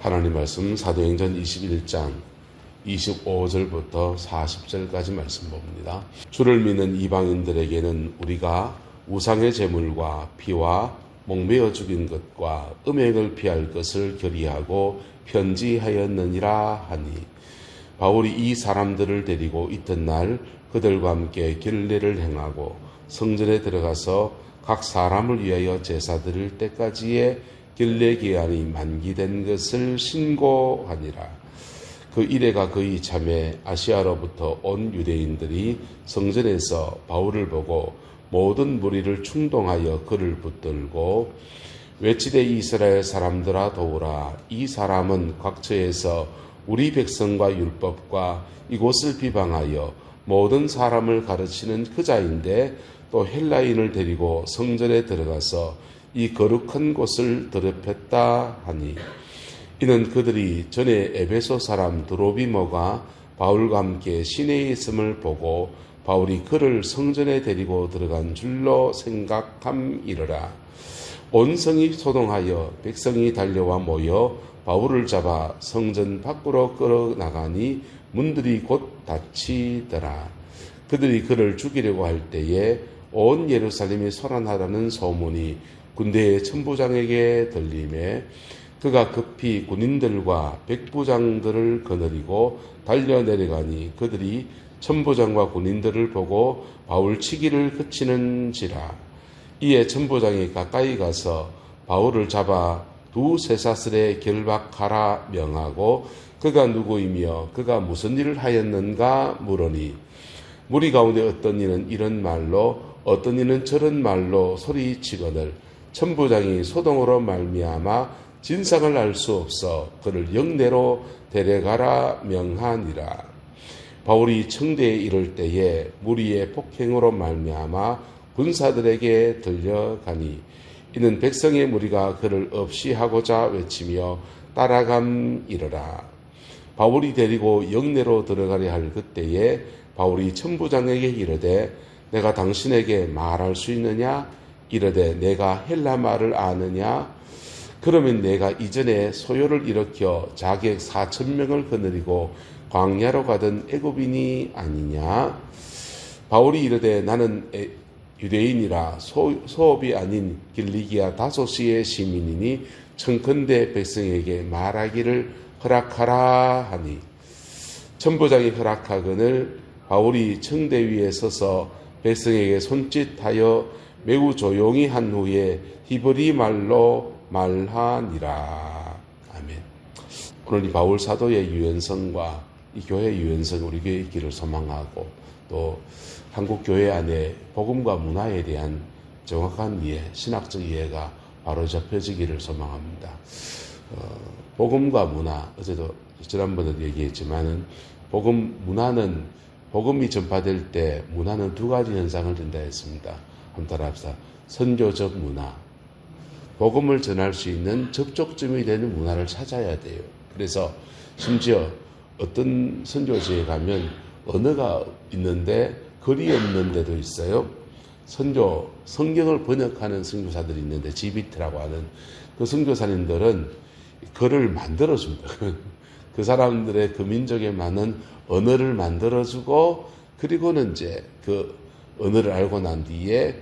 하나님 말씀 사도행전 21장 25절부터 40절까지 말씀 봅니다. 주를 믿는 이방인들에게는 우리가 우상의 제물과 피와 목매어 죽인 것과 음행을 피할 것을 결의하고 편지하였느니라 하니 바울이 이 사람들을 데리고 이튿날 그들과 함께 결례를 행하고 성전에 들어가서 각 사람을 위하여 제사 드릴 때까지의 결례 기한이 만기된 것을 신고하니라. 그 이래가 거의 참에 아시아로부터 온 유대인들이 성전에서 바울을 보고 모든 무리를 충동하여 그를 붙들고 외치되 이스라엘 사람들아 도우라 이 사람은 각처에서 우리 백성과 율법과 이곳을 비방하여 모든 사람을 가르치는 그 자인데 또 헬라인을 데리고 성전에 들어가서 이 거룩한 곳을 더럽혔다 하니 이는 그들이 전에 에베소 사람 드로비모가 바울과 함께 시내에 있음을 보고 바울이 그를 성전에 데리고 들어간 줄로 생각함이러라. 온 성이 소동하여 백성이 달려와 모여 바울을 잡아 성전 밖으로 끌어나가니 문들이 곧 닫히더라. 그들이 그를 죽이려고 할 때에 온 예루살렘이 소란하다는 소문이 군대의 천부장에게 들림에 그가 급히 군인들과 백부장들을 거느리고 달려 내려가니 그들이 천부장과 군인들을 보고 바울 치기를 그치는지라. 이에 천부장이 가까이 가서 바울을 잡아 두 쇠사슬에 결박하라 명하고 그가 누구이며 그가 무슨 일을 하였는가 물으니 무리 가운데 어떤 이는 이런 말로 어떤 이는 저런 말로 소리치거늘 천부장이 소동으로 말미암아 진상을 알 수 없어 그를 영내로 데려가라 명하니라. 바울이 청대에 이를 때에 무리의 폭행으로 말미암아 군사들에게 들려가니 이는 백성의 무리가 그를 없이 하고자 외치며 따라감이러라. 바울이 데리고 영내로 들어가려 할 그때에 바울이 천부장에게 이르되 내가 당신에게 말할 수 있느냐 이르되 내가 헬라 말을 아느냐 그러면 내가 이전에 소요를 일으켜 자객 4천 명을 거느리고 광야로 가던 애굽인이 아니냐? 바울이 이르되 나는 유대인이라 소, 소업이 아닌 길리기아 다소시의 시민이니 청컨대 백성에게 말하기를 허락하라 하니 천부장이 허락하거늘 바울이 청대 위에 서서 백성에게 손짓하여 매우 조용히 한 후에 히브리 말로 말하니라. 아멘. 오늘 이 바울 사도의 유연성과 이 교회 유연성 우리 교회 있기를 소망하고 또 한국 교회 안에 복음과 문화에 대한 정확한 이해, 신학적 이해가 바로 잡혀지기를 소망합니다. 어, 복음과 문화, 어제도 지난번에도 얘기했지만은 복음 문화는 복음이 전파될 때 문화는 두 가지 현상을 든다 했습니다. 한번 따라 합시다. 선교적 문화, 복음을 전할 수 있는 접촉점이 되는 문화를 찾아야 돼요. 그래서 심지어 어떤 선교지에 가면 언어가 있는데 글이 없는 데도 있어요. 선교, 성경을 번역하는 선교사들이 있는데 지비트라고 하는 그 선교사님들은 글을 만들어줍니다. 그 사람들의 그 민족에 맞는 언어를 만들어주고 그리고는 이제 그 언어를 알고 난 뒤에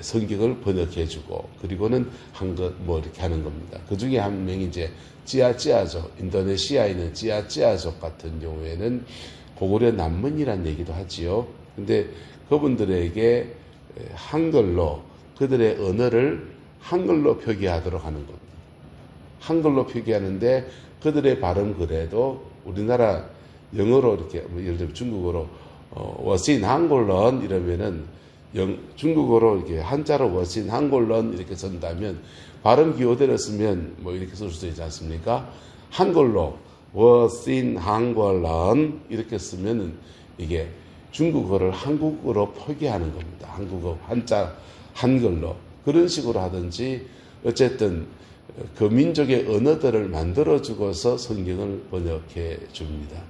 성경을 번역해주고 그리고는 한것 뭐 이렇게 하는 겁니다. 그 중에 한 명이 이제 찌아찌아족 인도네시아에 있는 찌아찌아족 같은 경우에는 고구려 난문이란 얘기도 하지요. 근데 그분들에게 한글로 그들의 언어를 한글로 표기하도록 하는 겁니다. 한글로 표기하는데 그들의 발음 그래도 우리나라 영어로 이렇게 뭐 예를 들면 중국어로 어, 워신 한글런 이러면은 영, 중국어로 이렇게 한자로 워신 한글런 이렇게 쓴다면 발음 기호대로 쓰면 뭐 이렇게 쓸 수도 있지 않습니까? 한글로 워신 한글런 이렇게 쓰면은 이게 중국어를 한국어로 표기하는 겁니다. 한국어 한자 한글로 그런 식으로 하든지 어쨌든 그 민족의 언어들을 만들어 주고서 성경을 번역해 줍니다.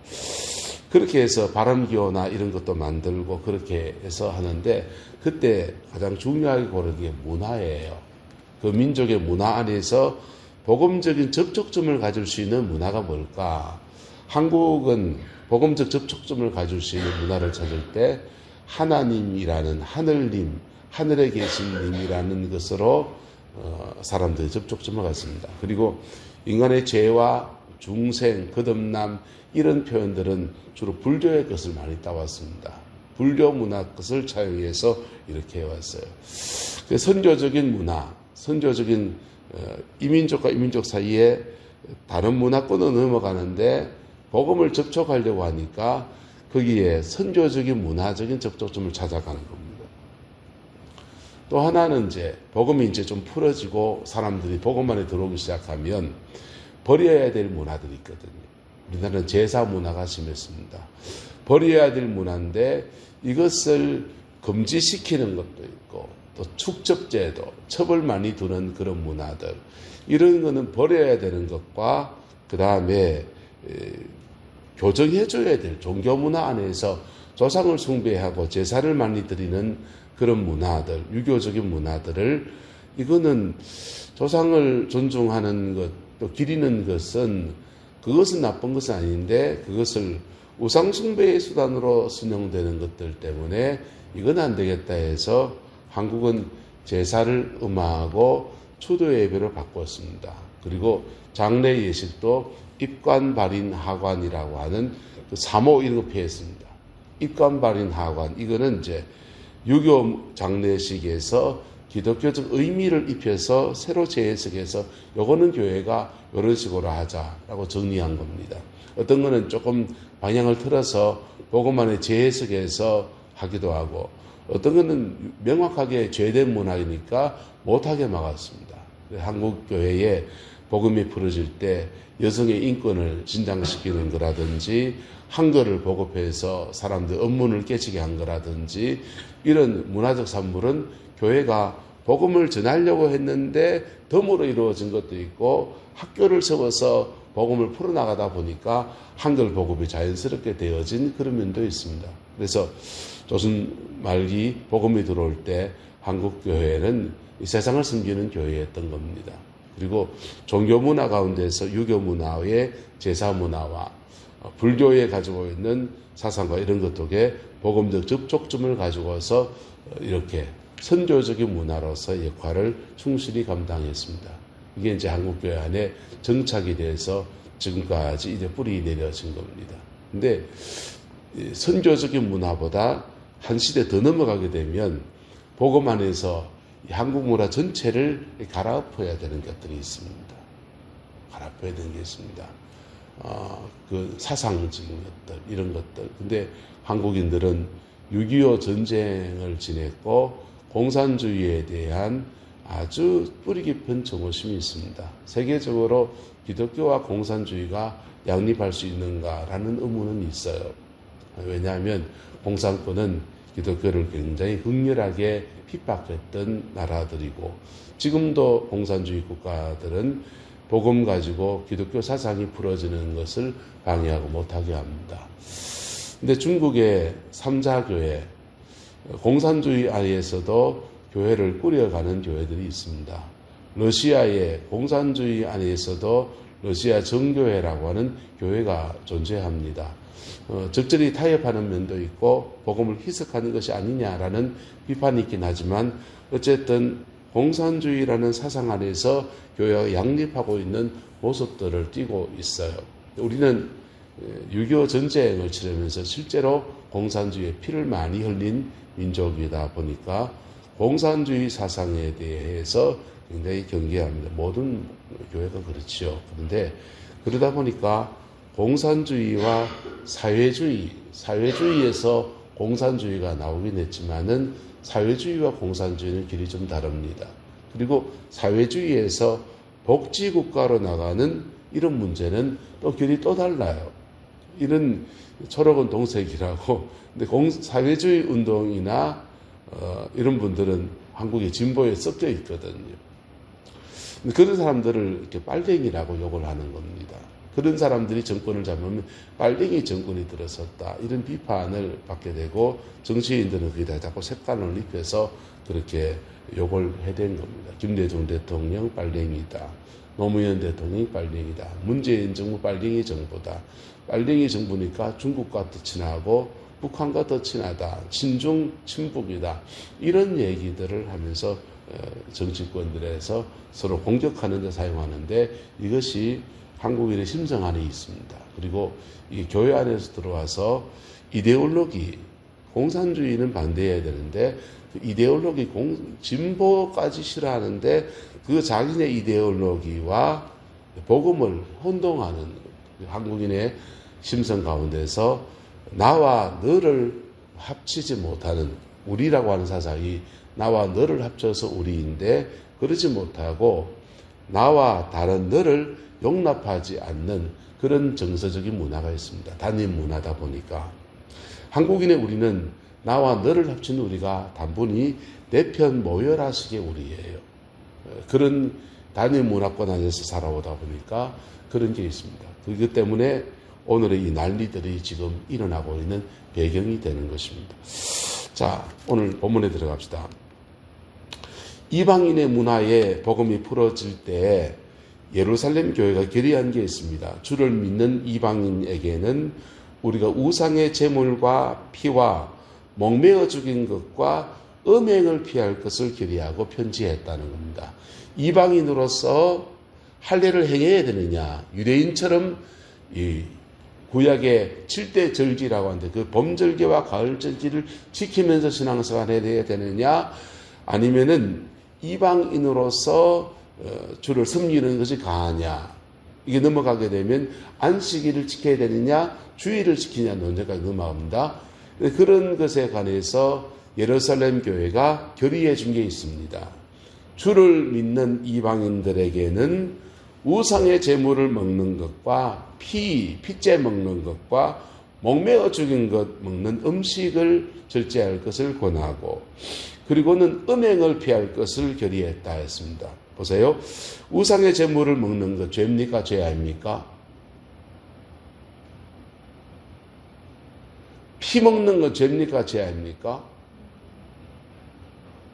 그렇게 해서 바람기호나 이런 것도 만들고 그렇게 해서 하는데 그때 가장 중요하게 고르는 게 문화예요. 그 민족의 문화 안에서 복음적인 접촉점을 가질 수 있는 문화가 뭘까? 한국은 복음적 접촉점을 가질 수 있는 문화를 찾을 때 하나님이라는 하늘님, 하늘에 계신 님이라는 것으로 어, 사람들이 접촉점을 갖습니다. 그리고 인간의 죄와 중생, 거듭남 이런 표현들은 주로 불교의 것을 많이 따왔습니다. 불교 문화 것을 차용해서 이렇게 해왔어요. 그 선교적인 문화, 선교적인 어, 이민족과 이민족 사이에 다른 문화권으로 넘어가는데 복음을 접촉하려고 하니까 거기에 선교적인 문화적인 접촉점을 찾아가는 겁니다. 또 하나는 이제 복음이 이제 좀 풀어지고 사람들이 복음 안에 들어오기 시작하면 버려야 될 문화들이 있거든요. 우리나라는 제사 문화가 심했습니다. 버려야 될 문화인데 이것을 금지시키는 것도 있고 또 축적제도 처벌 많이 두는 그런 문화들 이런 거는 버려야 되는 것과 그 다음에 교정해 줘야 될 종교 문화 안에서 조상을 숭배하고 제사를 많이 드리는 그런 문화들 유교적인 문화들을 이거는 조상을 존중하는 것 또 기리는 것은 그것은 나쁜 것은 아닌데 그것을 우상 숭배의 수단으로 순용되는 것들 때문에 이건 안 되겠다 해서 한국은 제사를 음하하고 초도 예배를 바꿨습니다. 그리고 장례 예식도 입관 발인 하관이라고 하는 그 사모 이런 거 피했습니다. 입관 발인 하관 이거는 이제 유교 장례식에서 기독교적 의미를 입혀서 새로 재해석해서 요거는 교회가 이런 식으로 하자라고 정리한 겁니다. 어떤 거는 조금 방향을 틀어서 복음만의 재해석해서 하기도 하고 어떤 거는 명확하게 죄된 문화이니까 못하게 막았습니다. 한국 교회에 복음이 풀어질 때 여성의 인권을 진장시키는 거라든지 한글을 보급해서 사람들 업문을 깨지게 한 거라든지 이런 문화적 산물은 교회가 복음을 전하려고 했는데 덤으로 이루어진 것도 있고 학교를 세워서 복음을 풀어나가다 보니까 한글 보급이 자연스럽게 되어진 그런 면도 있습니다. 그래서 조선 말기 복음이 들어올 때 한국 교회는 이 세상을 섬기는 교회였던 겁니다. 그리고 종교 문화 가운데서 유교 문화의 제사 문화와 불교에 가지고 있는 사상과 이런 것들에 복음적 접촉점을 가지고서 이렇게 선교적인 문화로서 역할을 충실히 감당했습니다. 이게 이제 한국교회 안에 정착이 돼서 지금까지 이제 뿌리 내려진 겁니다. 근데 선교적인 문화보다 한 시대 더 넘어가게 되면 복음 안에서 한국 문화 전체를 갈아엎어야 되는 것들이 있습니다. 갈아엎어야 되는 게 있습니다. 어, 그 사상적인 것들, 이런 것들. 근데 한국인들은 6.25 전쟁을 지냈고 공산주의에 대한 아주 뿌리 깊은 정오심이 있습니다. 세계적으로 기독교와 공산주의가 양립할 수 있는가라는 의문은 있어요. 왜냐하면 공산권은 기독교를 굉장히 극렬하게 핍박했던 나라들이고 지금도 공산주의 국가들은 복음 가지고 기독교 사상이 풀어지는 것을 방해하고 못하게 합니다. 근데 중국의 삼자교회, 공산주의 안에서도 교회를 꾸려가는 교회들이 있습니다. 러시아의 공산주의 안에서도 러시아 정교회라고 하는 교회가 존재합니다. 어, 적절히 타협하는 면도 있고 복음을 희석하는 것이 아니냐라는 비판이 있긴 하지만 어쨌든 공산주의라는 사상 안에서 교회가 양립하고 있는 모습들을 띠고 있어요. 우리는 6.25 전쟁을 치르면서 실제로 공산주의의 피를 많이 흘린 민족이다 보니까 공산주의 사상에 대해서 굉장히 경계합니다. 모든 교회가 그렇지요. 그런데 그러다 보니까 공산주의와 사회주의, 사회주의에서 공산주의가 나오긴 했지만은 사회주의와 공산주의는 길이 좀 다릅니다. 그리고 사회주의에서 복지국가로 나가는 이런 문제는 또 길이 또 달라요. 이런 초록은 동색이라고. 근데 공, 사회주의 운동이나 어, 이런 분들은 한국의 진보에 섞여 있거든요. 그런 사람들을 이렇게 빨갱이라고 욕을 하는 겁니다. 그런 사람들이 정권을 잡으면 빨갱이 정권이 들어섰다. 이런 비판을 받게 되고 정치인들은 거기다 자꾸 색깔을 입혀서 그렇게 욕을 해댄 겁니다. 김대중 대통령 빨갱이다. 노무현 대통령이 빨갱이다. 문재인 정부 빨갱이 정부다. 빨갱이 정부니까 중국과 더 친하고 북한과 더 친하다. 친중 친북이다. 이런 얘기들을 하면서 어, 정치권들에서 서로 공격하는 데 사용하는데 이것이 한국인의 심성 안에 있습니다. 그리고 이 교회 안에서 들어와서 이데올로기 공산주의는 반대해야 되는데 그 이데올로기 공, 진보까지 싫어하는데 그 자기네 이데올로기와 복음을 혼동하는 한국인의 심성 가운데서 나와 너를 합치지 못하는 우리라고 하는 사상이 나와 너를 합쳐서 우리인데 그러지 못하고 나와 다른 너를 용납하지 않는 그런 정서적인 문화가 있습니다. 단임 문화다 보니까 한국인의 우리는 나와 너를 합친 우리가 단분히 내 편 모여라 식의 우리예요. 어, 그런 단임 문화권 안에서 살아오다 보니까 그런 게 있습니다. 그렇기 때문에 오늘의 이 난리들이 지금 일어나고 있는 배경이 되는 것입니다. 자, 오늘 본문에 들어갑시다. 이방인의 문화에 복음이 풀어질 때 예루살렘 교회가 결의한 게 있습니다. 주를 믿는 이방인에게는 우리가 우상의 제물과 피와 목매어 죽인 것과 음행을 피할 것을 결의하고 편지했다는 겁니다. 이방인으로서 할례를 행해야 되느냐? 유대인처럼 이 구약의 7대 절기라고 하는데 그 범절기와 가을절기를 지키면서 신앙생활 해야 되느냐? 아니면은 이방인으로서 어, 주를 섬기는 것이 가하냐? 이게 넘어가게 되면 안식일을 지켜야 되느냐? 주의를 지키냐 논쟁까지 넘어갑니다. 그런 것에 관해서 예루살렘 교회가 결의해 준 게 있습니다. 주를 믿는 이방인들에게는 우상의 제물을 먹는 것과 피, 피째 먹는 것과 목매어 죽인 것 먹는 음식을 절제할 것을 권하고 그리고는 음행을 피할 것을 결의했다 했습니다. 보세요. 우상의 제물을 먹는 것 죄입니까? 죄 아닙니까? 피 먹는 거 죄입니까? 죄 아닙니까?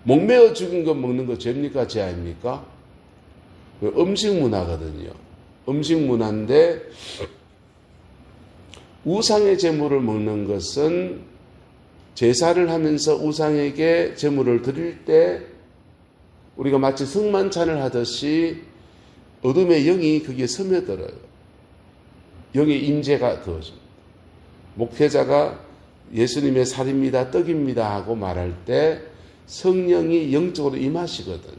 목매어 죽인 거 먹는 거 죄입니까? 죄 아닙니까? 그 음식 문화거든요. 음식 문화인데 우상의 제물을 먹는 것은 제사를 하면서 우상에게 제물을 드릴 때 우리가 마치 승만찬을 하듯이 어둠의 영이 거기에 스며들어요. 영의 임재가 그어집니다. 목회자가 예수님의 살입니다, 떡입니다 하고 말할 때 성령이 영적으로 임하시거든.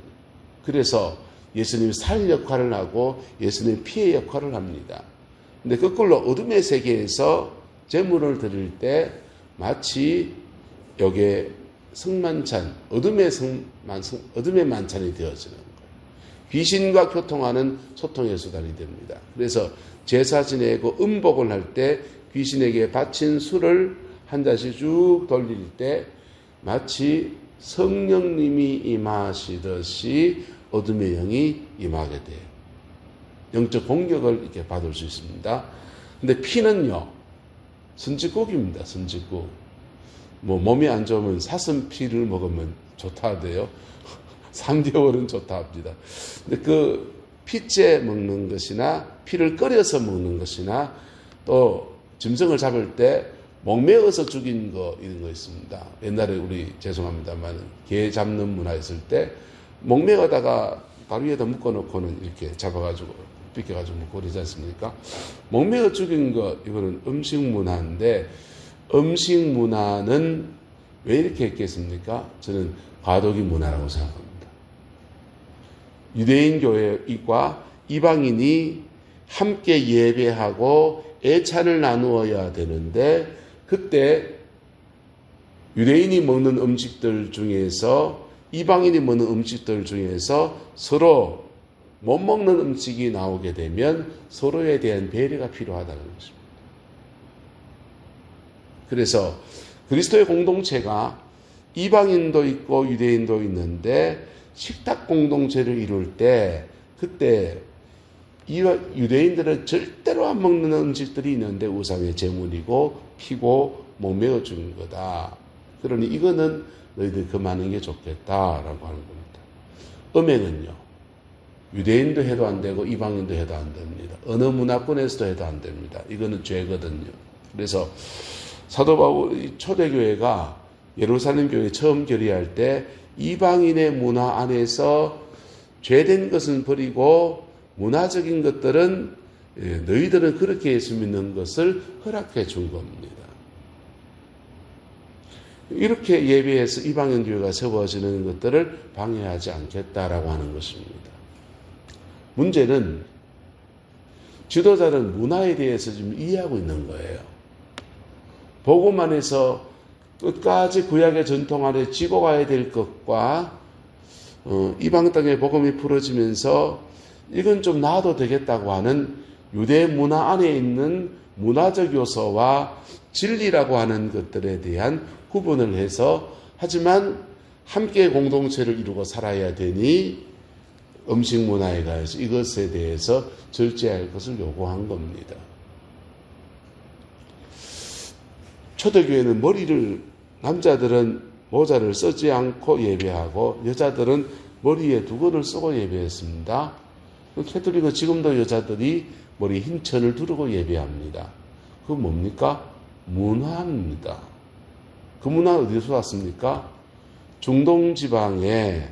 그래서 예수님이 살 역할을 하고 예수님 피의 역할을 합니다. 근데 거꾸로 어둠의 세계에서 제물을 드릴 때 마치 여기에 성만찬, 어둠의 성만, 어둠의 만찬이 되어지는 거예요. 귀신과 교통하는 소통의 수단이 됩니다. 그래서 제사 지내고 음복을 할 때 귀신에게 바친 술을 한 잔씩 쭉 돌릴 때 마치 성령님이 임하시듯이 어둠의 영이 임하게 돼요. 영적 공격을 이렇게 받을 수 있습니다. 근데 피는요, 선지국입니다. 선지국. 뭐 몸이 안 좋으면 사슴 피를 먹으면 좋다 하대요. 3개월은 좋다 합니다. 근데 그 피째 먹는 것이나 피를 끓여서 먹는 것이나 또 짐승을 잡을 때 목매어서 죽인 거 이런 거 있습니다. 옛날에 우리 죄송합니다만 개 잡는 문화 있을 때 목매어다가 바로 위에다 묶어놓고는 이렇게 잡아가지고 삐껴가지고 먹고 그러지 않습니까? 목매어 죽인 거 이거는 음식 문화인데 음식 문화는 왜 이렇게 했겠습니까? 저는 과도기 문화라고 생각합니다. 유대인 교회과 이방인이 함께 예배하고 애찬을 나누어야 되는데 그때 유대인이 먹는 음식들 중에서 이방인이 먹는 음식들 중에서 서로 못 먹는 음식이 나오게 되면 서로에 대한 배려가 필요하다는 것입니다. 그래서 그리스도의 공동체가 이방인도 있고 유대인도 있는데 식탁 공동체를 이룰 때 그때 유대인들은 절대로 안 먹는 음식들이 있는데 우상의 제물이고 피고 목매어 주는 거다. 그러니 이거는 너희들 그만하는 게 좋겠다라고 하는 겁니다. 음행은요. 유대인도 해도 안 되고 이방인도 해도 안 됩니다. 어느 문화권에서도 해도 안 됩니다. 이거는 죄거든요. 그래서 사도 바울이 초대교회가 예루살렘 교회 처음 결의할 때 이방인의 문화 안에서 죄된 것은 버리고 문화적인 것들은 예, 너희들은 그렇게 예수 믿는 것을 허락해 준 겁니다. 이렇게 예배해서 이방인 교회가 세워지는 것들을 방해하지 않겠다라고 하는 것입니다. 문제는 지도자는 문화에 대해서 좀 이해하고 있는 거예요. 복음 안에서 끝까지 구약의 전통 안에 지고 가야 될 것과 어, 이방 땅에 복음이 풀어지면서 이건 좀 놔도 되겠다고 하는 유대 문화 안에 있는 문화적 요소와 진리라고 하는 것들에 대한 구분을 해서 하지만 함께 공동체를 이루고 살아야 되니 음식 문화에 가해서 이것에 대해서 절제할 것을 요구한 겁니다. 초대교회는 머리를 남자들은 모자를 쓰지 않고 예배하고 여자들은 머리에 두건을 쓰고 예배했습니다. 캐톨릭은 지금도 여자들이 머리에 흰 천을 두르고 예배합니다. 그건 뭡니까? 문화입니다. 그 문화 어디서 왔습니까? 중동 지방에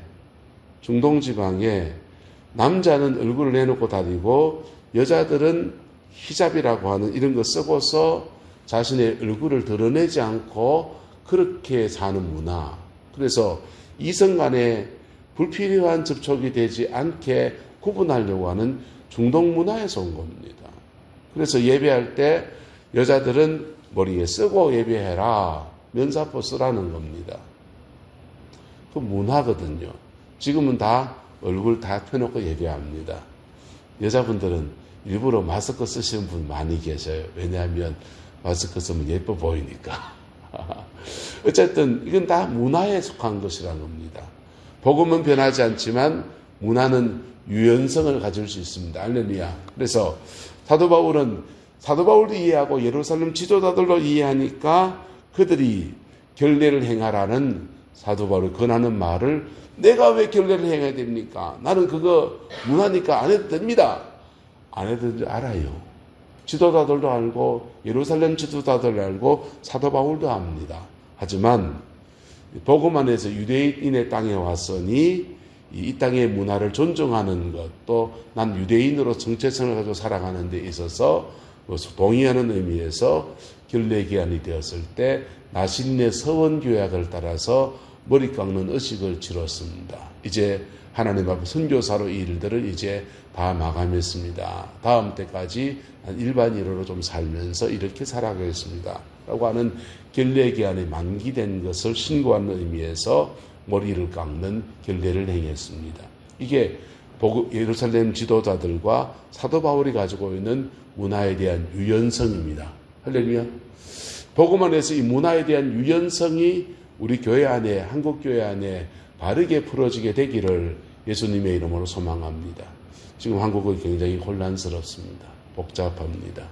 중동 지방에 남자는 얼굴을 내놓고 다니고 여자들은 히잡이라고 하는 이런 거 쓰고서 자신의 얼굴을 드러내지 않고 그렇게 사는 문화. 그래서 이성 간에 불필요한 접촉이 되지 않게 구분하려고 하는 중동 문화에서 온 겁니다. 그래서 예배할 때 여자들은 머리에 쓰고 예배해라. 면사포 쓰라는 겁니다. 그 문화거든요. 지금은 다 얼굴 다 펴놓고 예배합니다. 여자분들은 일부러 마스크 쓰시는 분 많이 계셔요. 왜냐하면 마스크 쓰면 예뻐 보이니까. 어쨌든 이건 다 문화에 속한 것이라는 겁니다. 복음은 변하지 않지만 문화는 유연성을 가질 수 있습니다. 알렐루야. 그래서 사도 바울은 사도 바울도 이해하고 예루살렘 지도자들도 이해하니까 그들이 결례를 행하라는 사도 바울이 권하는 말을 내가 왜 결례를 행해야 됩니까? 나는 그거 문화니까 안 해도 됩니다. 안 해도 알아요. 지도자들도 알고 예루살렘 지도자들 알고 사도 바울도 압니다. 하지만 복음 안에서 유대인의 땅에 왔으니 이 땅의 문화를 존중하는 것, 또 난 유대인으로 정체성을 가지고 살아가는 데 있어서 동의하는 의미에서 결례 기한이 되었을 때 나신내 서원 교약을 따라서 머리 깎는 의식을 치렀습니다. 이제 하나님 앞에 선교사로 이 일들을 이제 다 마감했습니다. 다음 때까지 일반인으로 좀 살면서 이렇게 살아가겠습니다. 라고 하는 결례 기한이 만기된 것을 신고하는 의미에서 머리를 깎는 결례를 행했습니다. 이게 예루살렘 지도자들과 사도 바울이 가지고 있는 문화에 대한 유연성입니다. 할렐루야. 복음 안에서 이 문화에 대한 유연성이 우리 교회 안에 한국 교회 안에 바르게 풀어지게 되기를 예수님의 이름으로 소망합니다. 지금 한국은 굉장히 혼란스럽습니다. 복잡합니다.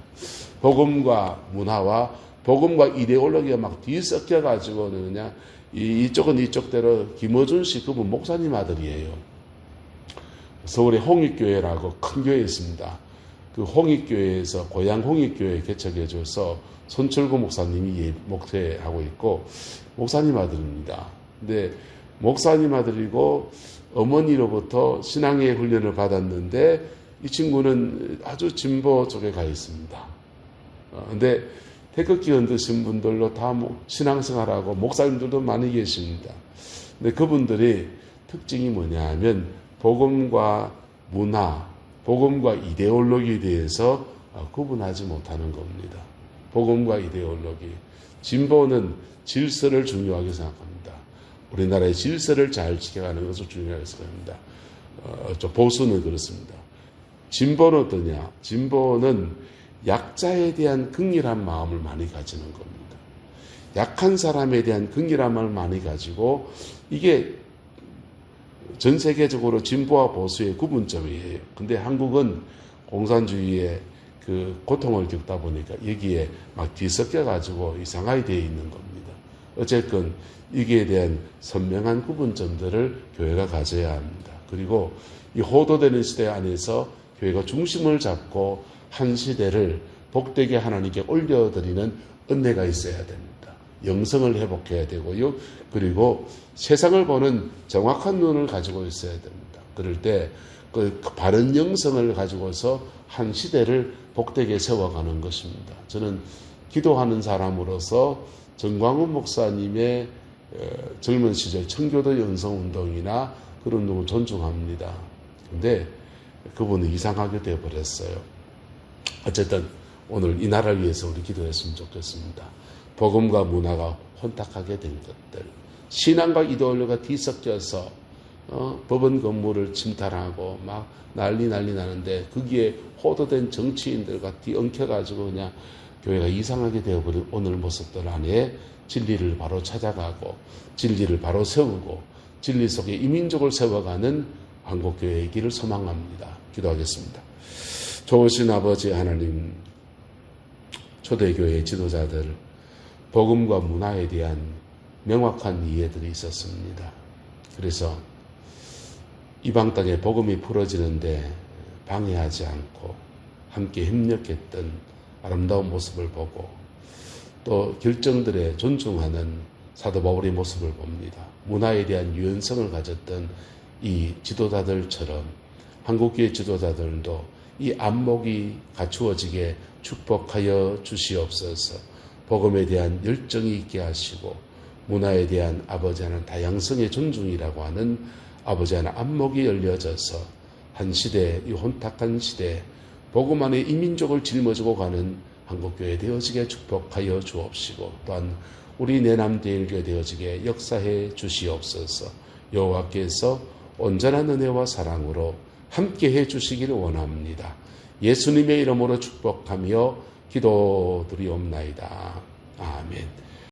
복음과 문화와 복음과 이데올로기가 막 뒤섞여 가지고 그냥 이쪽은 이쪽대로 김어준 씨 그분 목사님 아들이에요. 서울에 홍익교회라고 큰 교회 있습니다. 그 홍익교회에서 고향 홍익교회 개척해줘서 손철구 목사님이 예, 목회하고 있고 목사님 아들입니다. 근데 목사님 아들이고 어머니로부터 신앙의 훈련을 받았는데 이 친구는 아주 진보 쪽에 가 있습니다. 어, 근데 태극기 흔드신 분들로 다 신앙생활하고 목사님들도 많이 계십니다. 근데 그분들이 특징이 뭐냐 하면 복음과 문화, 복음과 이데올로기에 대해서 어, 구분하지 못하는 겁니다. 복음과 이데올로기. 진보는 질서를 중요하게 생각합니다. 우리나라의 질서를 잘 지켜가는 것을 중요하게 생각합니다. 어, 보수는 그렇습니다. 진보는 어떠냐? 진보는 약자에 대한 긍휼한 마음을 많이 가지는 겁니다. 약한 사람에 대한 긍휼한 마음을 많이 가지고 이게 전 세계적으로 진보와 보수의 구분점이에요. 근데 한국은 공산주의의 그 고통을 겪다 보니까 여기에 막 뒤섞여 가지고 이상하게 되어 있는 겁니다. 어쨌건 이기에 대한 선명한 구분점들을 교회가 가져야 합니다. 그리고 이 호도되는 시대 안에서 교회가 중심을 잡고 한 시대를 복되게 하나님께 올려드리는 은혜가 있어야 됩니다. 영성을 회복해야 되고요. 그리고 세상을 보는 정확한 눈을 가지고 있어야 됩니다. 그럴 때 그 바른 영성을 가지고서 한 시대를 복되게 세워가는 것입니다. 저는 기도하는 사람으로서 정광훈 목사님의 어, 젊은 시절 청교도 영성운동이나 그런 운동을 존중합니다. 근데 그분은 이상하게 되어버렸어요. 어쨌든 오늘 이 나라를 위해서 우리 기도했으면 좋겠습니다. 복음과 문화가 혼탁하게 된 것들, 신앙과 이데올로가 뒤섞여서 어, 법원 건물을 침탈하고 막 난리 난리 나는데 거기에 호도된 정치인들과 뒤엉켜가지고 그냥 교회가 이상하게 되어버린 오늘 모습들 안에 진리를 바로 찾아가고 진리를 바로 세우고 진리 속에 이민족을 세워가는 한국교회의 길을 소망합니다. 기도하겠습니다. 좋으신 아버지 하나님, 초대교회 지도자들, 복음과 문화에 대한 명확한 이해들이 있었습니다. 그래서 이방 땅에 복음이 풀어지는데 방해하지 않고 함께 협력했던 아름다운 모습을 보고 또 결정들에 존중하는 사도 바울의 모습을 봅니다. 문화에 대한 유연성을 가졌던 이 지도자들처럼 한국교회 지도자들도 이 안목이 갖추어지게 축복하여 주시옵소서. 복음에 대한 열정이 있게 하시고 문화에 대한 아버지 하나님 다양성의 존중이라고 하는 아버지 하나님 안목이 열려져서 한 시대 이 혼탁한 시대 복음 안에 이민족을 짊어지고 가는 한국교회 되어지게 축복하여 주옵시고 또한 우리 내남대일교 되어지게 역사해 주시옵소서 여호와께서 온전한 은혜와 사랑으로 함께해 주시기를 원합니다. 예수님의 이름으로 축복하며 기도드리옵나이다. 아멘.